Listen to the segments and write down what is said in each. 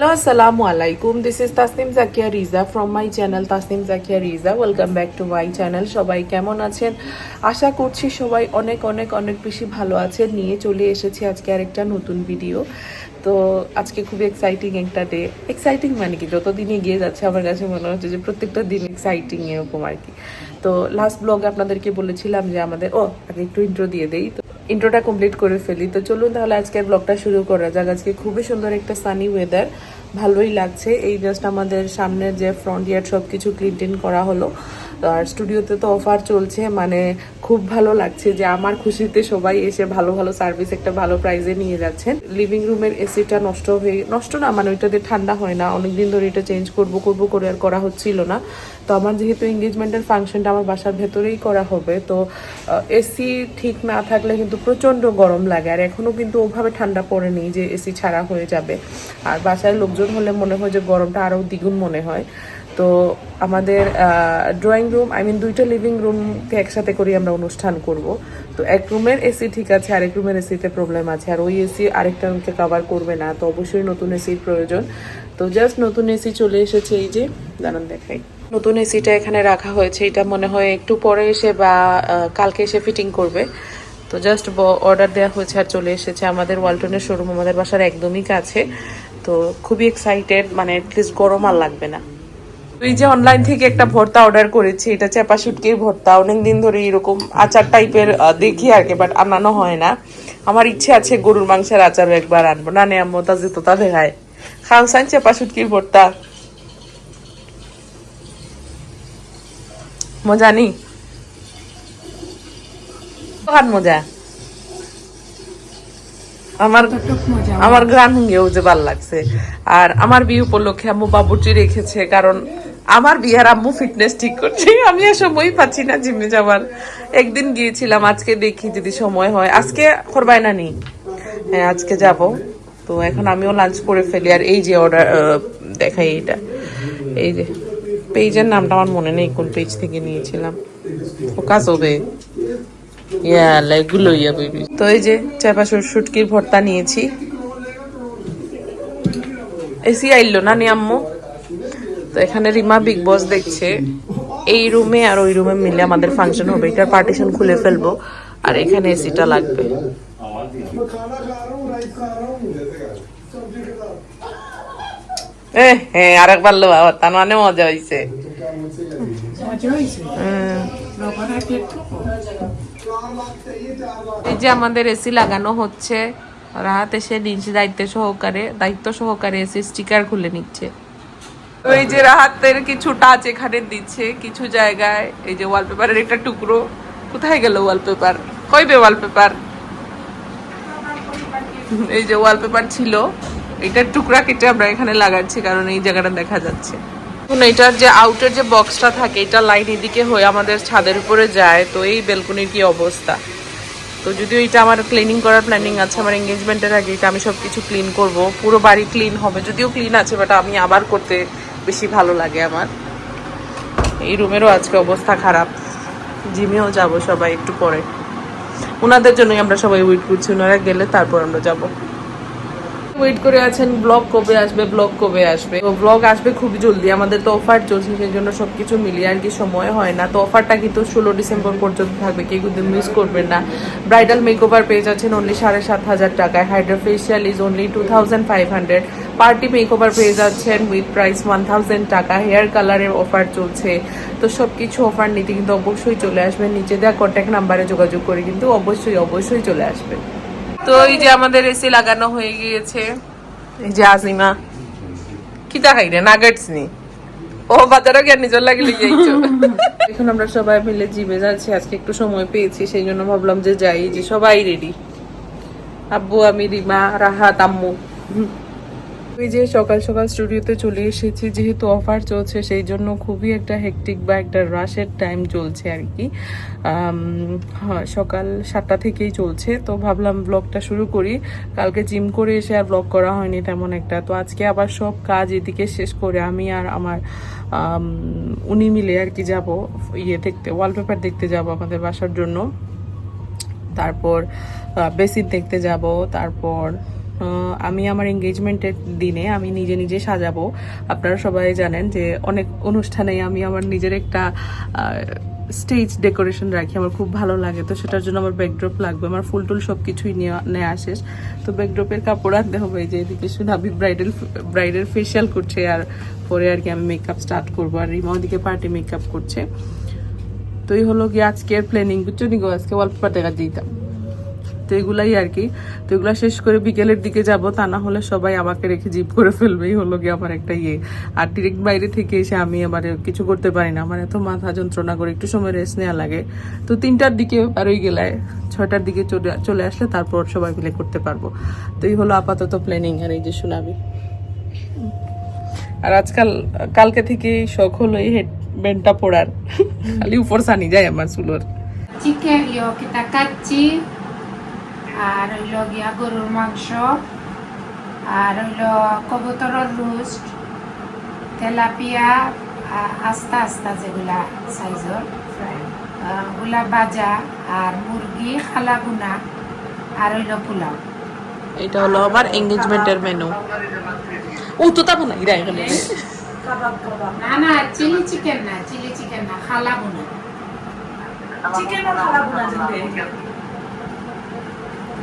Hello, Assalamu alaikum. This is Tasnim Zakia Riza from my channel Tasnim Zakia Riza. Welcome back to my channel. সবাই কেমন আছেন? আশা করছি সবাই অনেক অনেক অনেক বেশি ভালো আছেন। নিয়ে চলে এসেছি আজকে আরেকটা নতুন ভিডিও তো আজকে খুবই এক্সাইটিং একটা ডে এক্সাইটিং মানে কি? যতদিন এগিয়ে যাচ্ছে আমার কাছে মনে হচ্ছে যে প্রত্যেকটা দিন এক্সাইটিং এরকম আর কি। তো লাস্ট ব্লগে আপনাদেরকে বলেছিলাম যে আমাদের ও আগে একটু ইন্ট্রো দিয়ে দেই। তো ইন্ট্রোটা কমপ্লিট করে ফেলি। তো চলুন তাহলে আজকের ব্লগটা শুরু করা যাক। আজকে খুবই সুন্দর একটা সানি ওয়েদার ভালোই লাগছে। এই জাস্ট আমাদের সামনের যে ফ্রন্ট ইয়ার্ড সব কিছু ক্লিন টিন করা হলো। আর স্টুডিওতে তো অফার চলছে মানে খুব ভালো লাগছে যে আমার খুশিতে সবাই এসে ভালো ভালো সার্ভিস একটা ভালো প্রাইজে নিয়ে যাচ্ছেন। লিভিং রুমের এসিটা নষ্ট হয়ে, নষ্ট না মানে ওইটাতে ঠান্ডা হয় না। অনেকদিন ধরে এটা চেঞ্জ করব করব, করে আর করা হচ্ছিল না। তো আমার যেহেতু এঙ্গেজমেন্টের ফাংশনটা আমার বাসার ভেতরেই করা হবে, তো এসি ঠিক না থাকলে কিন্তু প্রচণ্ড গরম লাগে। আর এখনও কিন্তু ওভাবে ঠান্ডা পড়েনি যে এসি ছাড়া হয়ে যাবে। আর বাসায় লোকজন হলে মনে হয় যে গরমটা আরও দ্বিগুণ মনে হয়। তো আমাদের ড্রয়িং রুম আই মিন দুইটা লিভিং রুমকে একসাথে করে আমরা অনুষ্ঠান করব। তো এক রুমের এসি ঠিক আছে, আরেক রুমের এসিতে প্রবলেম আছে। আর ওই এসি আরেকটা রুমকে কভার করবে না, তো অবশ্যই নতুন এসির প্রয়োজন। তো জাস্ট নতুন এসি চলে এসেছে এই যে, দাঁড়ান দেখাই। নতুন এসিটা এখানে রাখা হয়েছে, এটা মনে হয় একটু পরে এসে বা কালকে এসে ফিটিং করবে। তো জাস্ট অর্ডার দেওয়া হয়েছে আর চলে এসেছে আমাদের ওয়ালটনের শোরুম আমাদের বাসার একদমই কাছে। তো খুবই এক্সাইটেড মানে অ্যাটলিস্ট গরম আর লাগবে না। এই যে অনলাইন থেকে একটা ভর্তা অর্ডার করেছি, এটা চেপা শুটকির ভর্তা। অনেক দিন ধরে এরকম আচার টাইপের দেখি আর কি বাট আনানো হয় না। আমার ইচ্ছে আছে গরুর মাংসের আচারও একবার আনব। না, নে, আম্মু, তা যেত তা দেখায় খাওসান চেপা শুটকির ভর্তা। মজা নি খান মজা। আমার আমার গ্রান হুঙ্গেও যে ভালো লাগছে। আর আমার বিয়ে উপলক্ষে আম্মু বাবুটি রেখেছে, কারণ আমার বিয়ার আম্মু ফিটনেস ঠিক করছে। আমি আর সময় পাচ্ছি না জিমে যাওয়ার। একদিন গিয়েছিলাম, আজকে দেখি যদি সময় হয়। আজকে করবাই না নি। হ্যাঁ আজকে যাব। তো এখন আমিও লাঞ্চ করে ফেলি। আর এই যে অর্ডার দেখাই এটা। এই যে পেজের নামটা আমার মনে নেই, কোন পেজ থেকে নিয়েছিলাম। কাজ হবে ইয়া এগুলো ইয়া বেবি তো এই যে চাপা শুটকির ভর্তা নিয়েছি। এসি আইলো না নি আম্মু? তো এখানে রিমা বিগ বস দেখছে। এই রুমে আর ওই রুমে মিলে আমাদের ফাংশন হবে। এটার পার্টিশন খুলে ফেলব। আর এখানে এসিটা লাগবে। এ হ্যাঁ আরেকবার লো বাবা তার মানে মজা হয়েছে এই যে আমাদের এসি লাগানো হচ্ছে এসে নিচে দায়িত্ব সহকারে দায়িত্ব সহকারে এসি স্টিকার খুলে নিচ্ছে। যে রাহাতের কিছু টাচ এখানে দিচ্ছে, কিছু জায়গায়, এই যে ওয়ালপেপারের একটা টুকরো। কোথায় গেল ওয়ালপেপার কইবে ওয়ালপেপার এই যে ওয়ালপেপার ছিল এটার টুকরা কেটে আমরা এখানে লাগাচ্ছি, কারণ এই জায়গাটা দেখা যাচ্ছে। এখন এটার যে আউটের যে বক্সটা থাকে, এটা লাইন এদিকে হয়ে আমাদের ছাদের উপরে যায়, তো এই বেলকনির কি অবস্থা? তো যদিও এটা আমার ক্লিনিং করার প্ল্যানিং আছে, আমার এঙ্গেজমেন্টের আগে এটা আমি সব কিছু ক্লিন করব, পুরো বাড়ি ক্লিন হবে, যদিও ক্লিন আছে বাট আমি আবার করতে বেশি ভালো লাগে আমার। এই রুমেরও আজকে অবস্থা খারাপ। জিমেও যাব সবাই একটু পরে। ওনাদের জন্যই আমরা সবাই ওয়েট করছি ওনারা গেলে তারপর আমরা যাব। ওয়েট করে আছেন ব্লগ কবে আসবে ব্লগ কবে আসবে? তো ব্লগ আসবে খুব জলদি, আমাদের তো অফার চলছে, সেই জন্য সবকিছু মিলিয়ে আর কি সময় হয় না। তো অফারটা কিন্তু ষোলো ডিসেম্বর পর্যন্ত থাকবে, কেউ কিন্তু মিস করবেন না। ব্রাইডাল মেকওভার পেয়ে যাচ্ছেন অনলি সাড়ে সাত হাজার টাকায়। Hydra facial is only two thousand five hundred party makeover পেয়ে যাচ্ছেন উইথ প্রাইস ওয়ান থাউজেন্ড টাকা। হেয়ার কালারের অফার চলছে। তো সব কিছু অফার নিতে কিন্তু অবশ্যই চলে আসবেন। নিচে দেওয়া কন্ট্যাক্ট নাম্বারে যোগাযোগ করে কিন্তু অবশ্যই অবশ্যই চলে আসবেন। তো এই যে আমাদের এসি লাগানো হয়ে গিয়েছে। এই যে আজিমা। কি দেখাই রে নাগেটস নি। ও বাজারও জ্ঞান নিজের লাগিলে গিয়েছো এখন আমরা সবাই মিলে জিমে যাচ্ছি, আজকে একটু সময় পেয়েছি, সেই জন্য ভাবলাম যে যাই, যে সবাই রেডি আব্বু, আমি, রিমা, রাহাত, আম্মু। ওই যে সকাল সকাল স্টুডিওতে চলে এসেছি, যেহেতু অফার চলছে, সেই জন্য খুবই একটা হেকটিক বা একটা রাশের টাইম চলছে আর কি। হ্যাঁ সকাল সাতটা থেকেই চলছে। তো ভাবলাম ব্লগটা শুরু করি। কালকে জিম করে এসে আর ব্লগ করা হয়নি তেমন একটা। তো আজকে আবার সব কাজ এদিকে শেষ করে আমি আর আমার উনি মিলে আর কি যাব ইয়ে দেখতে ওয়ালপেপার দেখতে যাব আমাদের বাসার জন্য। তারপর বেসিন দেখতে যাব, তারপর আমি আমার এঙ্গেজমেন্টের দিনে আমি নিজে নিজে সাজাবো। আপনারা সবাই জানেন যে অনেক অনুষ্ঠানে আমি আমার নিজের একটা স্টেজ ডেকোরেশন রাখি। আমার খুব ভালো লাগে, তো সেটার জন্য আমার ব্যাকড্রপ লাগবে। আমার ফুল টুল সব কিছুই নেওয়া শেষ। তো ব্যাকড্রপের কাপড় আনতে হবে যে এদিকে সুনাবি ব্রাইডাল ব্রাইডের ফেশিয়াল করছে আর পরে আর কি আমি মেকআপ স্টার্ট করব। আর রিমা ওদিকে পার্টি মেকআপ করছে। তো এই হলো কি আজকের প্ল্যানিং বুঝছ নি গো, আজকে অল্প টাকা দিতাম। তো এগুলাই আর কি। তো এগুলো শেষ করে বিকেলের দিকে যাব, তা না হলে সবাই আমাকে রেখে জিপ করে ফেলবেই হলো গিয়ে আমার একটা ইয়ে। আর ডিরেক্ট বাইরে থেকে এসে আমি আবার কিছু করতে পারি না। আমার এত মাথা যন্ত্রণা করে, একটু সময় রেস্ট নেওয়া লাগে। তো তিনটার দিকে পারই গেলে ছয়টার দিকে চলে চলে আসলে তারপর সবাই মিলে করতে পারব। তো এই হলো আপাতত প্ল্যানিং আর এই যে শোনাবি আর আজকাল, কালকে থেকে শখ হলো এই হেড ব্যান্ডটা পড়ার খালি উপর সানি যায় আমার চুলোর। চিকেন ইয়ো কিতা কাচ্চি আর হইল গিয়া গরুর মাংস আর হইল কবুতরের রোস্ট তেলাপিয়া আ- আস্তা আস্তা যেগুলা সাইজর। ওগুলা বাজা আর মুরগি খালা গুনা আর হইল পোলাও। এটা হলো আমার এঙ্গেজমেন্টের মেনু ও তো তা বানাই রে এখানে না না চিলি চিকেন না চিলি চিকেন না খালা গুনা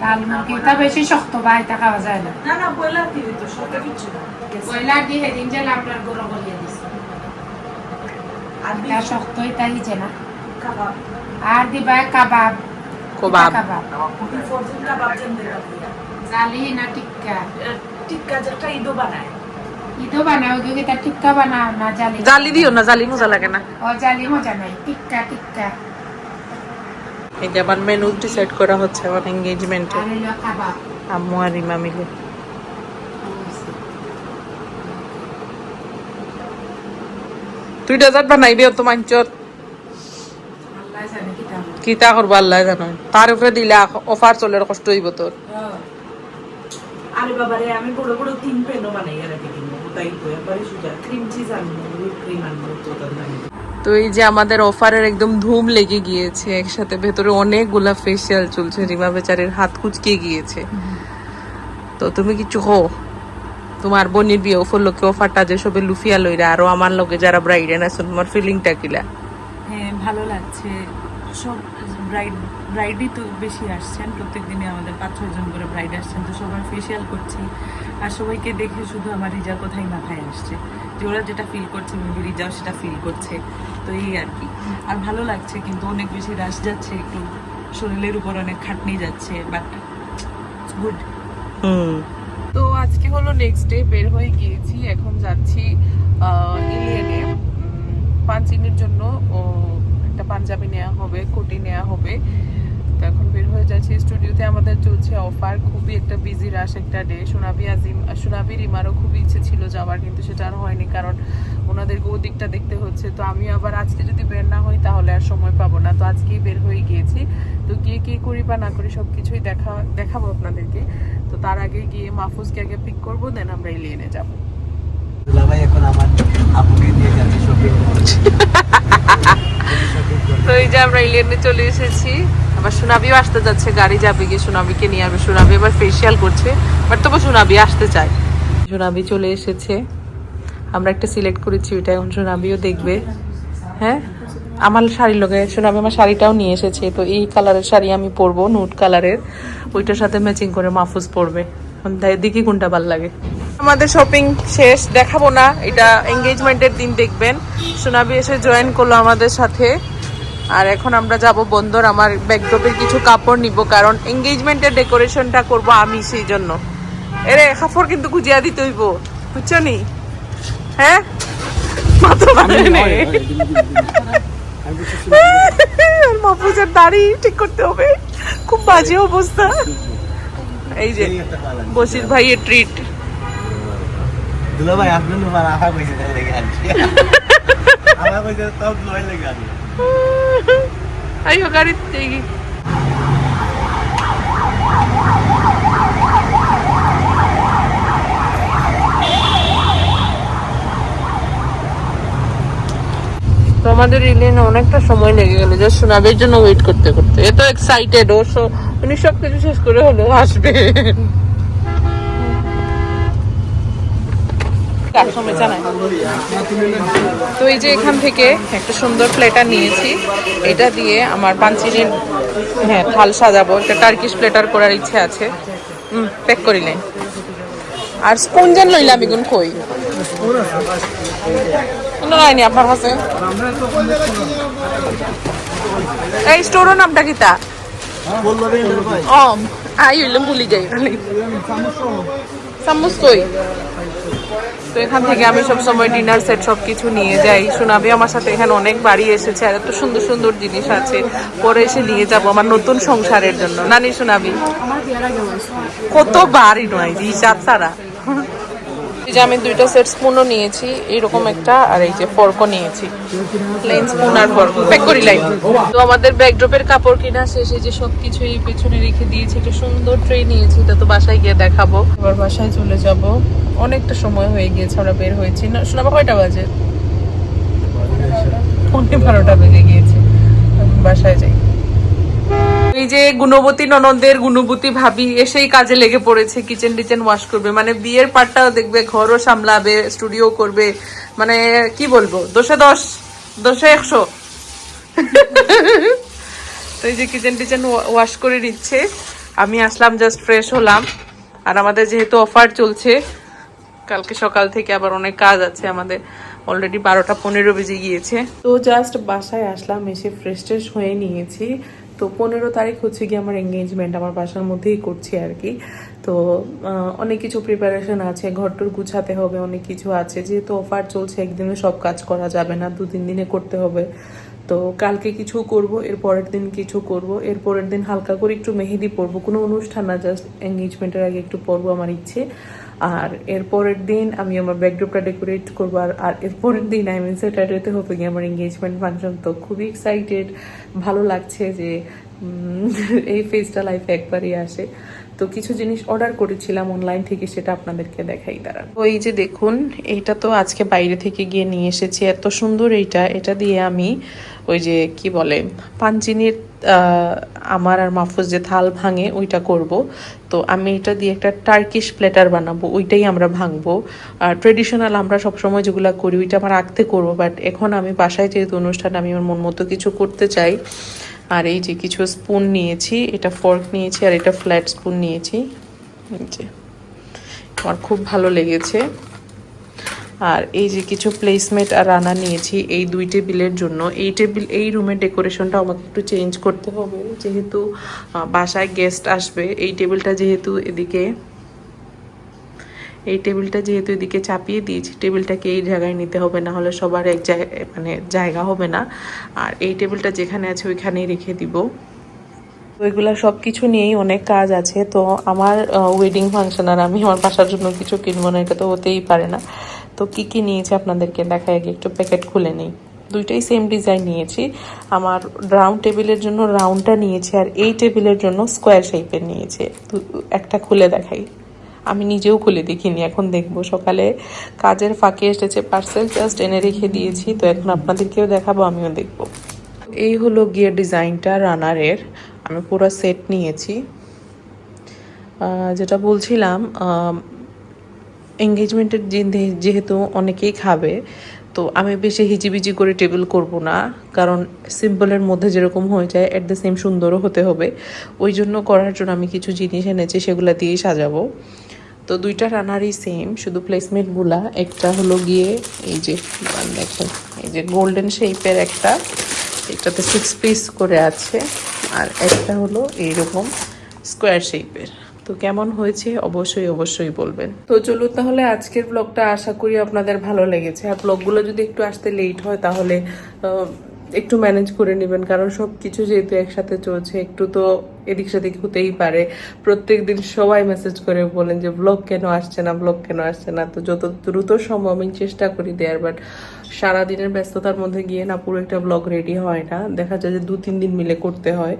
লাল বেশি শক্ত বা এটা খাওয়া যায় না। না না দিবি তো সরকার কিছু না। ব্রয়লার দিয়ে সেদিন যে গরম দিছে। আর এটা শক্ত এটা না। আর দিবা কাবাব। কোবাব। কাবাব। ফরজুন কাবাব জালি না টিক্কা? টিক্কা যেটা ঈদও বানায়। ইদো বানাও এটা টিক্কা বানাও না জালি? জালি দিও না জালি মজা লাগে না। ও জালি মজা নাই। টিক্কা টিক্কা। এই যে আমার মেনু ডিসাইড করা হচ্ছে আমার এঙ্গেজমেন্টে আম্মু আর রিমা মিলে। তুই ডেজার্ট বানাইবি তো মাঞ্চত আল্লাহ জানে কি দাম কিতা করব আল্লাহ জানো। তার উপরে দিলে অফার চলে কষ্ট হইব তোর। আরে বাবারে আমি বড় বড় তিন পেনও বানাই আর দিন তাই তো একবারে সুজা ক্রিম চিজ আনব ক্রিম আনব তো দাম তো এই যে আমাদের অফারের একদম ধুম লেগে গিয়েছে, একসাথে ভেতরে অনেকগুলা ফেসিয়াল চলছে, রিমা বেচারের হাত কুচকে গিয়েছে। তো তুমি কিছু হো তোমার বোনের বিয়ে উপলক্ষে অফারটা যে সবে লুফিয়া লইরা, আরও আমার লগে যারা ব্রাইডেন আছে তোমার ফিলিংটা কিলা? হ্যাঁ ভালো লাগছে। সব ব্রাইড ব্রাইডই তো বেশি আসছেন প্রত্যেক দিনে আমাদের পাঁচ ছয়জন করে ব্রাইড আসছেন তো সবার ফেসিয়াল করছি। আর সবাইকে দেখে শুধু আমার রিজা কোথায় মাথায় আসছে যে ওরা যেটা ফিল করছে মেবি রিজাও সেটা ফিল করছে তো এই আর কি। আর ভালো লাগছে কিন্তু অনেক বেশি রাশ যাচ্ছে একটু শরীরের উপর অনেক খাটনি যাচ্ছে বাট গুড তো আজকে হলো নেক্সট ডে বের হয়ে গিয়েছি এখন যাচ্ছি ইলিয়েনে উম, পাঞ্চিনির জন্য ও একটা পাঞ্জাবি নেওয়া হবে কোটি নেওয়া হবে। তো এখন বের হয়ে যাচ্ছি স্টুডিওতে। আমাদের চলছে অফার। খুবই একটা বিজি রাশ একটা ডে সোনাবি আজিম সোনাবি, রিমারও খুবই ইচ্ছে ছিল যাওয়ার, কিন্তু সেটা আর হয়নি কারণ ওনাদের ওনাদেরকে ওদিকটা দেখতে হচ্ছে। তো আমি আবার আজকে যদি বের না হই, তাহলে আর সময় পাবো না। তো আজকেই বের হয়ে গিয়েছি। তো গিয়ে কি করি বা না করি সব কিছুই দেখা দেখাবো আপনাদেরকে। তো তার আগে গিয়ে মাহফুজকে আগে পিক করব দেন আমরা ইলিয়েনে যাব। এখন আমার তো এই যে আমরা ইলিয়েনে চলে এসেছি। আবার সোনাবিও আসতে যাচ্ছে গাড়ি যাবে গিয়ে সোনাবিকে নিয়ে আসবে। সোনাবি এবার ফেসিয়াল করছে বাট তবু সোনাবি আসতে চায়। সোনাবি চলে এসেছে। আমরা একটা সিলেক্ট করেছি ওইটা এখন সোনাবিও দেখবে। হ্যাঁ? আমার শাড়ির লগে সোনাবি আমার শাড়িটাও নিয়ে এসেছে। তো এই কালারের শাড়ি আমি পরবো নুট কালারের ওইটার সাথে ম্যাচিং করে মাহফুজ পরবে। এখন দেখি কোনটা ভালো লাগে। আমাদের শপিং শেষ দেখাবো না। এটা এঙ্গেজমেন্টের দিন দেখবেন। সোনাবি এসে জয়েন করল আমাদের সাথে। আর এখন আমরা যাব বন্দর আমার ব্যাকড্রপের কিছু কাপড় নিব কারণ এঙ্গেজমেন্টের ডেকোরেশনটা করব আমি সেই জন্য। এরে কাপড় কিন্তু গুজিয়া দিতে হইব বুঝছ নি? হ্যাঁ? মাহফুজের দাড়ি ঠিক করতে হবে। খুব বাজে অবস্থা। এই যে বসির ভাইয়ের ট্রিট দুলাভাই আপনি তোমার আশা কইছে তাই লেগে আনছি আমার কইছে সব লয় লেগে আনছি আইও গাড়িতে যাই তো আমাদের ইলিনে অনেকটা সময় লেগে গেল যে শোনাবের জন্য ওয়েট করতে করতে। এত এক্সাইটেড ও উনি সব কিছু শেষ করে হলো আসবে সময় জানাই তো এই যে এখান থেকে একটা সুন্দর প্লেটার নিয়েছি। এটা দিয়ে আমার পাঞ্চিনির হ্যাঁ থাল সাজাবো। একটা টার্কিশ প্লেটার করার ইচ্ছে আছে। হুম প্যাক করিলেন আর স্পুন যেন লইলাম এগুন কই? কোনো নাইনি আপনার কাছে? এই স্টোরের নামটা কিতা অম আই হইলাম ভুলি যাই। চামচ কই? তো এখান থেকে আমি সব সময় ডিনার সেট সব কিছু নিয়ে যাই। শোনাবি আমার সাথে এখানে অনেক বাড়ি এসেছে আর এত সুন্দর সুন্দর জিনিস আছে। পরে এসে নিয়ে যাব আমার নতুন সংসারের জন্য। নানি শোনাবি কত বাড়ি নয় হিসাব ছাড়া। এই যে আমি দুইটা সেট স্পুনও নিয়েছি এরকম একটা, আর এই যে ফর্কও নিয়েছি। প্লেন স্পুন আর ফর্ক প্যাক করি লাইন তো আমাদের ব্যাকড্রপের কাপড় কিনা শেষে যে সবকিছু এই পেছনে রেখে দিয়েছি, একটা সুন্দর ট্রে নিয়েছি, এটা তো বাসায় গিয়ে দেখাবো। এবার বাসায় চলে যাব। অনেকটা সময় হয়ে গিয়েছে, আমরা বের হয়েছি। না শোনাবো কয়টা বাজে? পৌনে বারোটা বেজে গিয়েছে। বাসায় যাই। এই যে গুণবতী ননদের গুণবতী ভাবি এসেই কাজে লেগে পড়েছে কিচেন টিচেন ওয়াশ করবে। মানে বিয়ের পার্টটাও দেখবে, ঘরও সামলাবে স্টুডিও করবে। মানে কি বলব? দশে দশ, দশে একশো। তো এই যে কিচেন টিচেন ওয়াশ করে নিচ্ছে। আমি আসলাম জাস্ট ফ্রেশ হলাম। আর আমাদের যেহেতু অফার চলছে, কালকে সকাল থেকে আবার অনেক কাজ আছে আমাদের। অলরেডি বারোটা পনেরো বেজে গিয়েছে। তো জাস্ট বাসায় আসলাম, এসে ফ্রেশ ট্রেশ হয়ে নিয়েছি। তো পনেরো তারিখ হচ্ছে কি আমার এঙ্গেজমেন্ট আমার বাসার মধ্যেই করছি আর কি। তো অনেক কিছু প্রিপারেশন আছে, ঘরটর গুছাতে হবে, অনেক কিছু আছে। যেহেতু অফার চলছে, একদিনে সব কাজ করা যাবে না দু তিন দিনে করতে হবে। তো কালকে কিছু করব, এর পরের দিন কিছু করব, এর পরের দিন হালকা করে একটু মেহেদি পরবো। কোনো অনুষ্ঠান না জাস্ট এঙ্গেজমেন্টের আগে একটু পরবো আমার ইচ্ছে। আর এরপরের দিন আমি আমার ব্যাকড্রপটা ডেকোরেট করব, আর আর এরপরের দিন আই মিন স্যাটারডেতে হবে গিয়ে আমার এঙ্গেজমেন্ট ফাংশন তো খুবই এক্সাইটেড ভালো লাগছে যে এই ফেজটা লাইফে একবারই আসে। তো কিছু জিনিস অর্ডার করেছিলাম অনলাইন থেকে, সেটা আপনাদেরকে দেখাই, দাঁড়ান। ওই যে দেখুন এইটা তো আজকে বাইরে থেকে গিয়ে নিয়ে এসেছি, এত সুন্দর এইটা। এটা দিয়ে আমি ওই যে কি বলে, পাঞ্চিনির আমার আর মাহফুজ যে থাল ভাঙে, ওইটা করব। তো আমি এটা দিয়ে একটা টার্কিশ প্লেটার বানাবো, ওইটাই আমরা ভাঙবো। আর ট্রেডিশনাল আমরা সবসময় যেগুলো করি, ওইটা আমার আঁকতে করব। বাট এখন আমি বাসায় যেহেতু অনুষ্ঠান, আমি আমার মন মতো কিছু করতে চাই। আর এই যে কিছু স্পুন নিয়েছি, এটা ফর্ক নিয়েছি আর এটা ফ্ল্যাট স্পুন নিয়েছি। যে, আমার খুব ভালো লেগেছে। আর এই যে কিছু প্লেসমেন্ট আর রানা নিয়েছি এই দুই টেবিলের জন্য। এই টেবিল, এই রুমের ডেকোরেশনটা আমাকে একটু চেঞ্জ করতে হবে। যেহেতু বাসায় গেস্ট আসবে, এই টেবিলটা যেহেতু এদিকে এই টেবিলটা যেহেতু এদিকে চাপিয়ে দিয়েছি, টেবিলটাকে এই জায়গায় নিতে হবে না হলে সবার এক জায়গায় মানে জায়গা হবে না। আর এই টেবিলটা যেখানে আছে ওইখানেই রেখে দিব। ওইগুলা সব কিছু নিয়েই অনেক কাজ আছে, তো আমার ওয়েডিং ফাংশন আর আমি আমার বাসার জন্য কিছু কিনবো না, এটা তো হতেই পারে না। তো কি কি নিয়েছি আপনাদেরকে দেখাই, আগে একটু প্যাকেট খুলে নেই। দুইটাই সেম ডিজাইন নিয়েছি। আমার রাউন্ড টেবিলের জন্য রাউন্ডটা নিয়েছি, আর এই টেবিলের জন্য স্কোয়ার শেপের নিয়েছে। একটা খুলে দেখাই। আমি নিজেও খুলে দেখিনি, এখন দেখব। সকালে কাজের ফাঁকে এসেছে পার্সেল জাস্ট এনে রেখে দিয়েছি, তো এখন আপনাদেরকেও দেখাবো, আমিও দেখব। এই হলো গিয়ে ডিজাইনটা রানারের আমি পুরো সেট নিয়েছি। যেটা বলছিলাম এঙ্গেজমেন্টের যেহেতু অনেকেই খাবে, তো আমি বেশি হিজিবিজি করে টেবিল করব না, কারণ সিম্পলের মধ্যে যেরকম হয়ে যায় অ্যাট দ্য সেম সুন্দরও হতে হবে। ওই জন্য করার জন্য আমি কিছু জিনিস এনেছি, সেগুলো দিয়েই সাজাবো। তো দুইটা রানারই সেম শুধু প্লেসমেন্টগুলা একটা হলো গিয়ে এই যে, দেখেন, এই যে গোল্ডেন শেপের একটা, এটাতে সিক্স পিস করে আছে। আর একটা হলো এইরকম স্কোয়ার শেপের তো কেমন হয়েছে? অবশ্যই অবশ্যই বলবেন। তো চলুন তাহলে আজকের ব্লগটা আশা করি আপনাদের ভালো লেগেছে। আর ব্লগগুলো যদি একটু আসতে লেট হয়, তাহলে একটু ম্যানেজ করে নেবেন, কারণ সব কিছু যেহেতু একসাথে চলছে, একটু তো এদিক সেদিক হতেই পারে। প্রত্যেক দিন সবাই মেসেজ করে বলেন যে ব্লগ কেন আসছে না ব্লগ কেন আসছে না? তো যত দ্রুত সম্ভব, আমি চেষ্টা করি দেওয়ার বাট সারাদিনের ব্যস্ততার মধ্যে গিয়ে না পুরো একটা ব্লগ রেডি হয় না। দেখা যায় যে দু তিন দিন মিলে করতে হয়।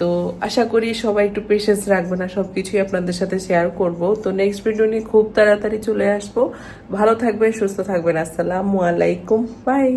তো আশা করি সবাই একটু পেশেন্স রাখবে না সব কিছুই আপনাদের সাথে শেয়ার করব। তো নেক্সট ভিডিও নিয়ে খুব তাড়াতাড়ি চলে আসব। ভালো থাকবেন, সুস্থ থাকবেন। আসসালামু আলাইকুম। বাই